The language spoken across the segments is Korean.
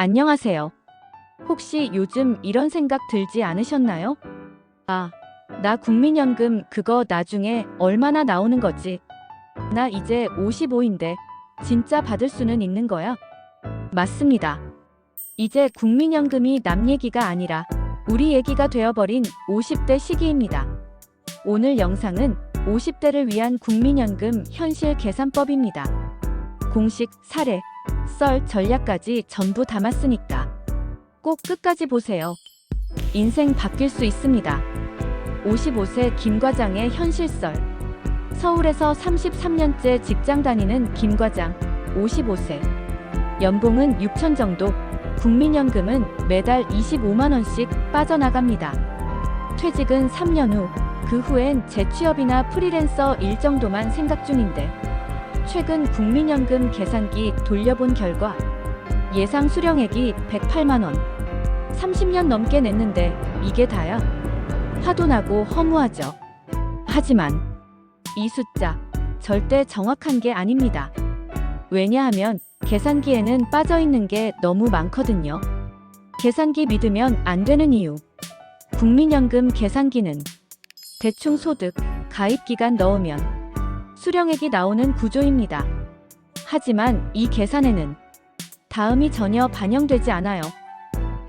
안녕하세요. 혹시 요즘 이런 생각 들지 않으셨나요? 아, 나 국민연금 그거 나중에 얼마나 나오는 거지? 나 이제 55인데 진짜 받을 수는 있는 거야? 맞습니다. 이제 국민연금이 남 얘기가 아니라 우리 얘기가 되어버린 50대 시기입니다. 오늘 영상은 50대를 위한 국민연금 현실 계산법입니다. 공식, 사례, 썰, 전략까지 전부 담았으니까 꼭 끝까지 보세요. 인생 바뀔 수 있습니다. 55세 김 과장의 현실썰. 서울에서 33년째 직장 다니는 김 과장, 55세. 연봉은 6천 정도. 국민연금은 매달 25만 원씩 빠져나갑니다. 퇴직은 3년 후, 그 후엔 재취업이나 프리랜서 일 정도만 생각 중인데 최근 국민연금 계산기 돌려본 결과 예상 수령액이 108만 원. 30년 넘게 냈는데 이게 다야? 화도 나고 허무하죠. 하지만 이 숫자 절대 정확한 게 아닙니다. 왜냐하면 계산기에는 빠져 있는 게 너무 많거든요. 계산기 믿으면 안 되는 이유. 국민연금 계산기는 대충 소득, 가입 기간 넣으면 수령액이 나오는 구조입니다. 하지만 이 계산에는 다음이 전혀 반영되지 않아요.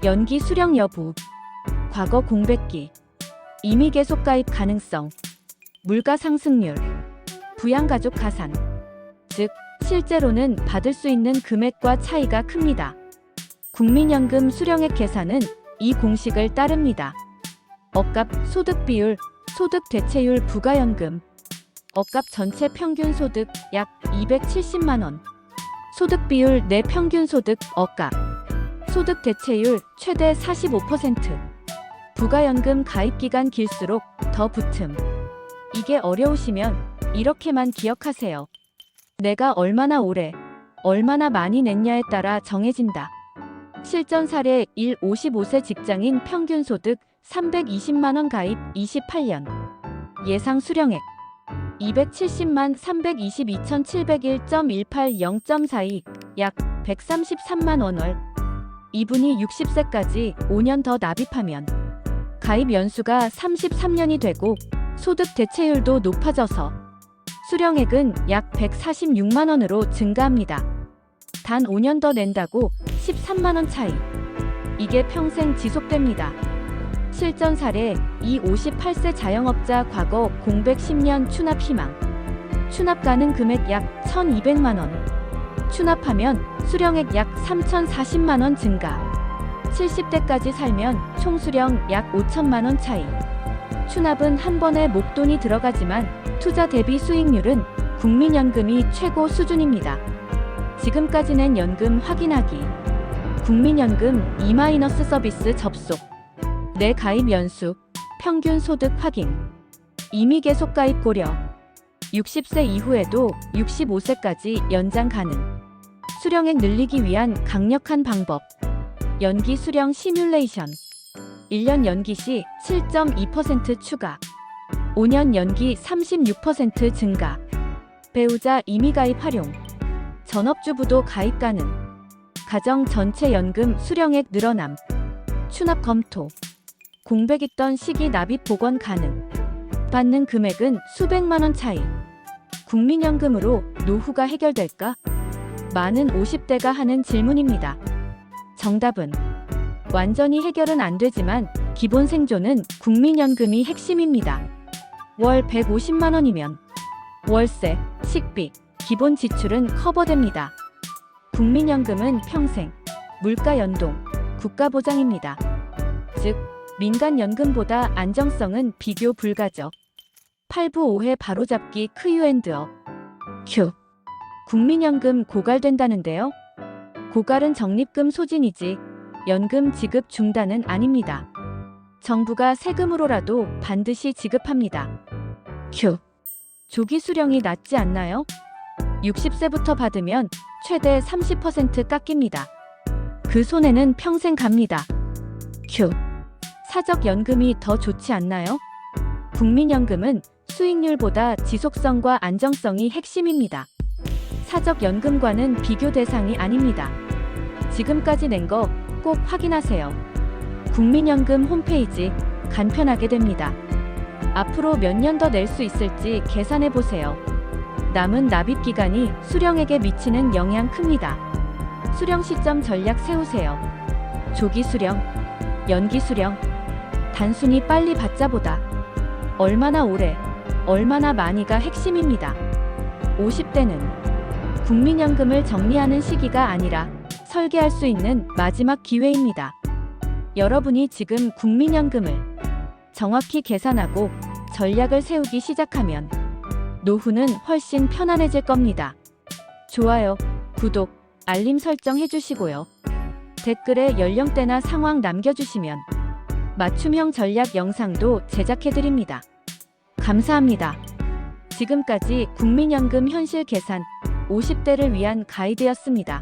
연기 수령 여부, 과거 공백기, 이미 계속 가입 가능성, 물가 상승률, 부양가족 가산, 즉 실제로는 받을 수 있는 금액과 차이가 큽니다. 국민연금 수령액 계산은 이 공식을 따릅니다. 억갑 소득 비율, 소득 대체율 부가연금, 억갑 전체 평균 소득 약 270만 원. 소득 비율 내 평균 소득 억갑. 소득 대체율 최대 45%. 부가연금 가입 기간 길수록 더 붙음. 이게 어려우시면 이렇게만 기억하세요. 내가 얼마나 오래, 얼마나 많이 냈냐에 따라 정해진다. 실전 사례 1 55세 직장인 평균 소득 320만 원 가입 28년. 예상 수령액 270만 322,701.18 0.42, 약 133만 원월. 이분이 60세까지 5년 더 납입하면 가입 연수가 33년이 되고 소득 대체율도 높아져서 수령액은 약 146만 원으로 증가합니다. 단 5년 더 낸다고 13만 원 차이. 이게 평생 지속됩니다. 실전 사례 이 58세 자영업자 과거 공백 10년 추납 희망. 추납 가능 금액 약 1,200만 원. 추납하면 수령액 약 3,040만 원 증가. 70대까지 살면 총 수령 약 5천만 원 차이. 추납은 한 번에 목돈이 들어가지만 투자 대비 수익률은 국민연금이 최고 수준입니다. 지금까지 낸 연금 확인하기. 국민연금 이마이너스 서비스 접속. 내 가입 연수, 평균 소득 확인. 이미 계속 가입 고려. 60세 이후에도 65세까지 연장 가능. 수령액 늘리기 위한 강력한 방법. 연기 수령 시뮬레이션. 1년 연기 시 7.2% 추가. 5년 연기 36% 증가. 배우자 임의 가입 활용. 전업주부도 가입 가능. 가정 전체 연금 수령액 늘어남. 추납 검토. 공백 있던 시기 납입 복원 가능. 받는 금액은 수백만 원 차이. 국민연금으로 노후가 해결될까? 많은 50대가 하는 질문입니다. 정답은 완전히 해결은 안 되지만 기본 생존은 국민연금이 핵심입니다. 월 150만 원이면 월세, 식비, 기본 지출은 커버됩니다. 국민연금은 평생 물가 연동, 국가 보장입니다. 즉 민간연금보다 안정성은 비교 불가죠. 8부 5회 바로잡기 크유앤드어 큐 국민연금 고갈된다는데요. 고갈은 적립금 소진이지 연금 지급 중단은 아닙니다. 정부가 세금으로라도 반드시 지급합니다. 큐 조기 수령이 낫지 않나요? 60세부터 받으면 최대 30% 깎입니다. 그 손해는 평생 갑니다. 큐 사적 연금이 더 좋지 않나요? 국민연금은 수익률보다 지속성과 안정성이 핵심입니다. 사적 연금과는 비교 대상이 아닙니다. 지금까지 낸 거 꼭 확인하세요. 국민연금 홈페이지 간편하게 됩니다. 앞으로 몇 년 더 낼 수 있을지 계산해 보세요. 남은 납입 기간이 수령액에 미치는 영향 큽니다. 수령 시점 전략 세우세요. 조기 수령, 연기 수령, 단순히 빨리 받자보다 얼마나 오래, 얼마나 많이가 핵심입니다. 50대는 국민연금을 정리하는 시기가 아니라 설계할 수 있는 마지막 기회입니다. 여러분이 지금 국민연금을 정확히 계산하고 전략을 세우기 시작하면 노후는 훨씬 편안해질 겁니다. 좋아요, 구독, 알림 설정 해주시고요. 댓글에 연령대나 상황 남겨주시면 맞춤형 전략 영상도 제작해드립니다. 감사합니다. 지금까지 국민연금 현실 계산 50대를 위한 가이드였습니다.